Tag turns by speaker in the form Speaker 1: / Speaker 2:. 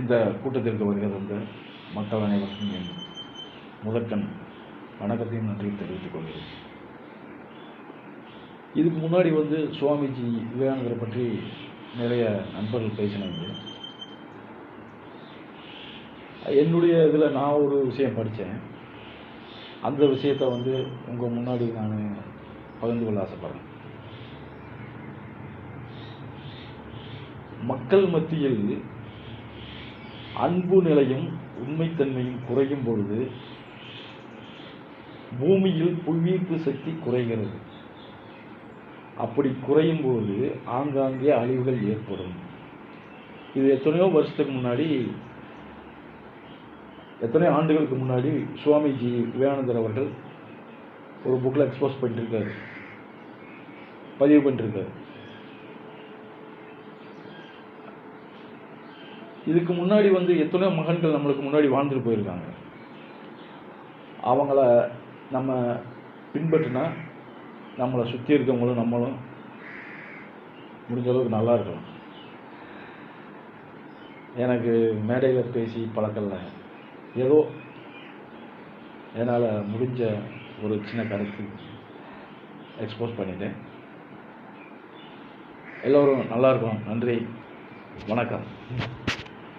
Speaker 1: இந்த கூட்டத்திற்கு வருகிற இந்த மக்கள் அனைவருக்கும் என் முதற்கண் வணக்கத்தையும் நன்றியும் தெரிவித்துக் கொள்கிறேன். இதுக்கு முன்னாடி வந்து சுவாமிஜி விவேகானந்தரை பற்றி நிறைய நண்பர்கள் பேசினாங்க. என்னுடைய இதில் நான் ஒரு விஷயம் படித்தேன். அந்த விஷயத்தை வந்து உங்கள் முன்னாடி நான் பகிர்ந்து கொள்ள ஆசைப்பட்றேன். மக்கள் மத்தியில் அன்பு நிலையும் உண்மைத்தன்மையும் குறையும் பொழுது பூமியில் புவியீர்ப்பு சக்தி குறைகிறது. அப்படி குறையும் போது ஆங்காங்கே அழிவுகள் ஏற்படும். இது எத்தனையோ வருஷத்துக்கு முன்னாடி எத்தனையோ ஆண்டுகளுக்கு முன்னாடி சுவாமிஜி விவேகானந்தர் அவர்கள் ஒரு புக்கில் எக்ஸ்போஸ் பண்ணிட்டுருக்காரு பதிவு பண்ணிட்டுருக்காரு இதுக்கு முன்னாடி வந்து எத்தனையோ மகன்கள் நம்மளுக்கு முன்னாடி வாழ்ந்துட்டு போயிருக்காங்க. அவங்கள நம்ம பின்பற்றினா நம்மளை சுற்றி இருக்கவங்களும் நம்மளும் முடிஞ்ச அளவுக்கு நல்லா இருக்கலாம் எனக்கு மேடையில் பேசி பழக்கல ஏதோ என்னால் முடிஞ்ச ஒரு சின்ன கருத்து எக்ஸ்போஸ் பண்ணிட்டேன். எல்லோரும் நல்லா இருக்கும் நன்றி. வணக்கம்.